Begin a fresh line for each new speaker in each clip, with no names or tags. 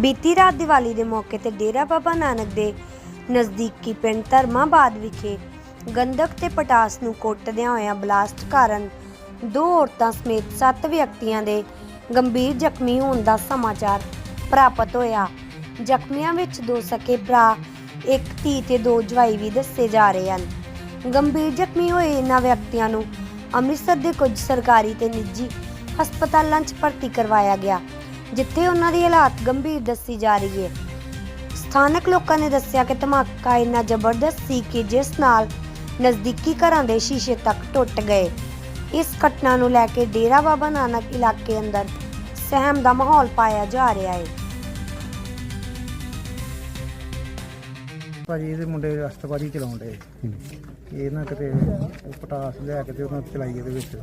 ਬੀਤੀ ਰਾਤ ਦੀਵਾਲੀ ਦੇ ਮੌਕੇ ਤੇ ਡੇਰਾ ਬਾਬਾ ਨਾਨਕ ਦੇ ਨਜ਼ਦੀਕੀ ਪਿੰਡ ਧਰਮਾਬਾਦ ਵਿਖੇ ਗੰਧਕ ਤੇ ਪਟਾਸ ਨੂੰ ਕੁੱਟਦਿਆਂ ਹੋਇਆ ਬਲਾਸਟ ਕਾਰਨ ਦੋ ਔਰਤਾਂ ਸਮੇਤ 7 ਵਿਅਕਤੀਆਂ ਦੇ ਗੰਭੀਰ ਜ਼ਖਮੀ ਹੋਣ ਦਾ ਸਮਾਚਾਰ ਪ੍ਰਾਪਤ ਹੋਇਆ। ਜ਼ਖਮੀਆਂ ਵਿੱਚ ਦੋ ਸਕੇ ਭਰਾ, ਇੱਕ ਧੀ ਤੇ ਦੋ ਜਵਾਈ ਵੀ ਦੱਸੇ ਜਾ ਰਹੇ ਹਨ। ਗੰਭੀਰ ਜ਼ਖਮੀ ਹੋਏ ਇਹਨਾਂ ਵਿਅਕਤੀਆਂ ਨੂੰ ਅੰਮ੍ਰਿਤਸਰ ਦੇ ਕੁਝ ਸਰਕਾਰੀ ਤੇ ਨਿੱਜੀ ਹਸਪਤਾਲਾਂ 'ਚ ਭਰਤੀ ਕਰਵਾਇਆ ਗਿਆ। ਜਿੱਥੇ ਉਹਨਾਂ ਦੀ ਹਾਲਾਤ ਗੰਭੀਰ ਦੱਸੀ ਜਾ ਰਹੀ ਹੈ। ਸਥਾਨਕ ਲੋਕਾਂ ਨੇ ਦੱਸਿਆ ਕਿ ਧਮਾਕਾ ਇੰਨਾ ਜ਼ਬਰਦਸਤ ਸੀ ਕਿ ਜਿਸ ਨਾਲ ਨਜ਼ਦੀਕੀ ਘਰਾਂ ਦੇ ਸ਼ੀਸ਼ੇ ਤੱਕ ਟੁੱਟ ਗਏ। ਇਸ ਘਟਨਾ ਨੂੰ ਲੈ ਕੇ ਡੇਰਾ ਬਾਬਾ ਨਾਨਕ ਇਲਾਕੇ ਅੰਦਰ ਸਹਿਮ ਦਾ ਮਾਹੌਲ ਪਾਇਆ ਜਾ ਰਿਹਾ ਹੈ।
ਭਾਜੀ ਇਹਦੇ ਮੁੰਡੇ ਰਸਤਬਾਜੀ ਚਲਾਉਣ ਦੇ ਇਹ ਨਾ ਕਿਤੇ ਉਹ ਪਟਾਸ ਲਿਆ ਕੇ ਤੇ ਉਹਨਾਂ ਚਲਾਈ ਇਹਦੇ ਵਿੱਚ।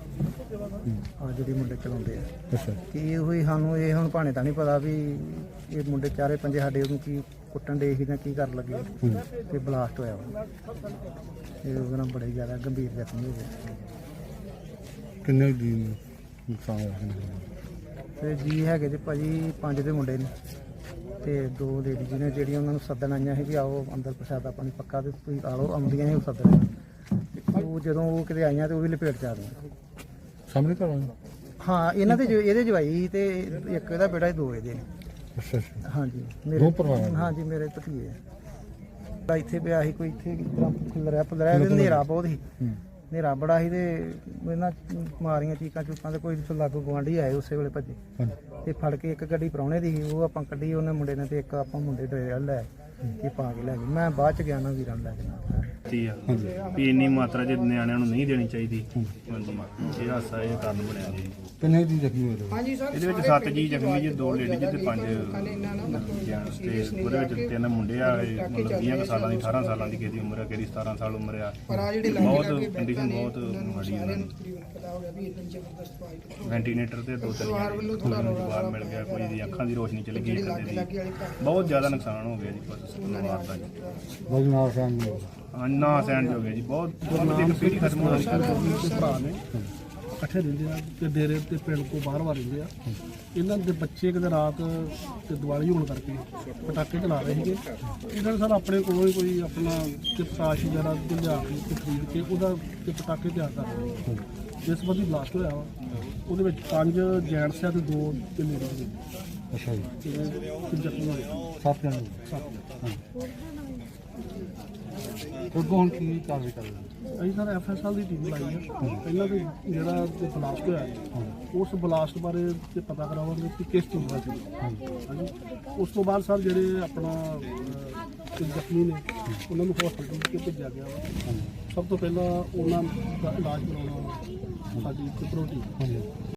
ਆ ਜਿਹੜੀ ਮੁੰਡੇ ਚਲਾਉਂਦੇ ਆ।
ਅੱਛਾ।
ਕਿ ਇਹ ਹੋਈ ਸਾਨੂੰ ਇਹ ਹੁਣ ਭਾਣੇ ਤਾਂ ਨਹੀਂ ਪਤਾ ਵੀ ਇਹ ਮੁੰਡੇ ਚਾਰੇ ਪੰਜੇ ਸਾਡੇ ਉਹਨੂੰ ਕੀ ਕੁੱਟਣ ਦੇ ਸੀ ਜਾਂ ਕੀ ਕਰਨ ਲੱਗੇ ਤੇ ਬਲਾਸਟ ਹੋਇਆ ਵਾ। ਇਹ ਉਹਦੇ ਨਾਲ ਬੜੇ ਜ਼ਿਆਦਾ ਗੰਭੀਰ ਜ਼ਖਮੀ ਹੋ ਗਏ।
ਕਿੰਨੇ ਦੀ ਨੁਕਸਾਨ ਹੋਇਆ?
ਤੇ ਜੀ ਹੈਗੇ ਜੀ ਭਾਜੀ ਪੰਜ ਦੇ ਮੁੰਡੇ ਨੇ। ਤੇ ਦੋ ਲੇਡੀ ਨੇ ਜਿਹੜੀਆਂ ਉਹਨਾਂ ਨੂੰ ਸੱਦਣ ਆਈਆਂ ਸੀ ਵੀ ਆਓ ਅੰਦਰ ਪ੍ਰਸ਼ਾਦਾ ਪਾਣੀ ਪੱਕਾ ਤੇ ਤੁਸੀਂ ਆ ਲਓ ਆਉਂਦੀਆਂ ਸੀ ਉਹ ਸੱਦਣ ਤੇ ਉਹ ਜਦੋਂ ਉਹ ਕਿਤੇ ਆਈਆਂ ਤੇ ਉਹ ਵੀ ਲਪੇਟ ਚ ਆ ਗਈਆਂ।
ਸਾਹਮਣੇ ਘਰ ਵਾਲੇ
ਹਾਂ ਇਹਨਾਂ ਦੇ ਜੋ- ਇਹਦੇ ਜਵਾਈ ਤੇ ਇੱਕ ਇਹਦਾ ਬੇਟਾ ਦੋ ਇਹਦੇ ਨੇ।
ਅੱਛਾ ਅੱਛਾ।
ਹਾਂਜੀ
ਦੋ ਪਰਿਵਾਰਾਂ ਦੇ?
ਹਾਂਜੀ ਮੇਰੇ ਭਤੀਏ ਤਾਂ ਇੱਥੇ ਪਿਆ ਸੀ ਕੋਈ ਇੱਥੇ ਕਿਦਾਂ ਖੁੱਲਰਿਆ ਪੁੱਲਰਿਆ ਤੇ ਹਨੇਰਾ ਬਹੁਤ ਸੀ।
ਹੂੰ।
ਹਨੇਰਾ ਬੜਾ ਸੀ ਤੇ ਇਹਨਾਂ ਮਾਰੀਆਂ ਚੀਕਾਂ ਚੂਕਾਂ ਤੇ ਕੋਈ ਲਾਗੂ ਗਵਾਂਢੀ ਆਏ ਉਸੇ ਵੇਲੇ ਭੱਜੇ।
ਹਾਂਜੀ।
ਤੇ ਫੜ ਕੇ ਇੱਕ ਗੱਡੀ ਪ੍ਰਾਹੁਣੇ ਦੀ ਸੀ ਉਹ ਆਪਾਂ ਕੱਢੀ ਉਹਨੇ ਮੁੰਡੇ ਨੇ ਤੇ ਇੱਕ ਆਪਾਂ ਮੁੰਡੇ ਡਰੇ ਲੈ ਕੇ ਪਾ ਕੇ ਲੈ ਗਏ। ਮੈਂ ਬਾਅਦ ਚ ਗਿਆ ਨਾ ਵੀਰਾਂ ਨੂੰ ਲੈ ਕੇ। ਨਾਲ
ਦਿੱਤੀ ਆ। ਵੀ ਇੰਨੀ ਮਾਤਰਾ ਚ ਨਿਆਣਿਆਂ ਨੂੰ ਨਹੀਂ ਦੇਣੀ ਚਾਹੀਦੀ। ਹਾਂਜੀ। ਇਹ ਹਾਸਾ ਇਹ ਕਾਰਨ ਬਣਿਆ ਜੀ।
ਕਿੰਨੇ ਦੀ ਜ਼ਖਮੀ ਹੋਏ ਲੋਕ?
ਇਹਦੇ ਵਿੱਚ ਸੱਤ ਜੀ ਜ਼ਖਮੀ ਜੀ ਦੋ ਲੇਡੀ ਤੇ ਪੰਜ ਜੈਂਟਸ ਤੇ ਉਹਦੇ ਵਿੱਚ ਤਿੰਨ ਮੁੰਡੇ ਆ ਇਹ ਮਤਲਬ 20 ਕੁ ਸਾਲਾਂ ਦੀ 18 ਸਾਲਾਂ ਦੀ ਕਿਸੇ ਦੀ ਉਮਰ ਆ ਕਿਹਦੀ 17 ਸਾਲ ਉਮਰ ਆ। ਬਹੁਤ ਕੰਡੀਸ਼ਨ ਬਹੁਤ ਮਾੜੀ ਉਹਨਾਂ ਦੀ ਵੈਂਟੀਲੇਟਰ ਤੇ ਦੋ ਤਿੰਨ ਜਣੇ ਕੋਈ ਨੂੰ ਜਵਾਬ ਮਿਲ ਗਿਆ ਕੋਈ ਦੀ ਅੱਖਾਂ ਦੀ ਰੋਸ਼ਨੀ ਚਲੀ ਗਈ ਇੱਕ ਦੀ। ਬਹੁਤ ਜ਼ਿਆਦਾ ਨੁਕਸਾਨ ਹੋ ਗਿਆ ਜੀ ਪਰਿਵਾਰ ਦਾ ਜੀ।
ਜੀ
ਹੋ ਗਿਆ ਜੀ ਬਹੁਤ ਇੱਕ ਪੀੜੀ ਖਤਮ ਹੋ ਗਈ।
ਦੇ ਭਰਾ ਨੇ। ਇਕੱਠੇ ਰਹਿੰਦੇ ਆ ਤੇ ਡੇਰੇ ਤੇ ਪਿੰਡ ਕੋ ਬਾਹਰ ਬਾਹਰ ਰਹਿੰਦੇ ਆ। ਇਹਨਾਂ ਦੇ ਬੱਚੇ ਕਿਤੇ ਰਾਤ ਤੇ ਦੀਵਾਲੀ ਹੋਣ ਕਰਕੇ ਪਟਾਕੇ ਚਲਾ ਰਹੇ ਸੀਗੇ। ਇਹਨਾਂ ਨੇ ਸਰ ਆਪਣੇ ਕੋਲੋਂ ਹੀ ਕੋਈ ਆਪਣਾ ਤੇ ਪਤਾਸ਼ ਤੇ ਲਿਆ ਕੇ ਤੇ ਖਰੀਦ ਕੇ ਉਹਦਾ ਤੇ ਪਟਾਕੇ ਤਿਆਰ ਕਰ ਰਹੇ ਸੀ ਜਿਸ ਬੰਦੀ ਬਲਾਸਟ ਹੋਇਆ ਵਾ। ਉਹਦੇ ਵਿੱਚ ਪੰਜ ਜੈਂਟਸ ਆ ਤੇ ਦੋ ਤੇ ਲੇਡੀਜ਼ ਨੇ
ਅੱਛਾ ਜੀ।
ਤੇ ਤੇ ਜ਼ਖਮੀ ਹੋਏ।
ਸੱਤ ਜਣੇ।
ਸੱਤ।
ਉਹ ਹੁਣ ਕੀ ਕਾਰਵਾਈ ਕਰ ਰਹੇ? ਹੋ?
ਅਸੀਂ ਸਰ ਐਫਐਸਐਲ ਦੀ ਟੀਮ ਲਾਈ ਆ। ਪਹਿਲਾਂ ਤੇ ਜਿਹੜਾ ਤੇ ਬਲਾਸਟ ਹੋਇਆ ਉਸ ਬਲਾਸਟ ਬਾਰੇ ਤੇ ਪਤਾ ਕਰਾਵਾਂਗੇ ਕਿ ਕਿਸ ਚੀਜ਼ ਦਾ ਸੀ। ਹਾਂਜੀ। ਉਸ ਤੋਂ ਬਾਅਦ ਸਰ ਜਿਹੜੇ ਆਪਣਾ ਅਹ, ਤੇ ਜ਼ਖਮੀ ਨੇ ਉਹਨਾਂ ਨੂੰ ਹਸਪੀਟਲ ਕੇ ਭੇਜਿਆ ਗਿਆ ਵਾ। ਸਭ ਤੋਂ ਪਹਿਲਾਂ ਉਹਨਾਂ ਦਾ ਇਲਾਜ ਕਰਾਉਣਾ ਸਾਡੀ ਪ੍ਰਾਇੋਰਟੀ
ਹਾਂਜੀ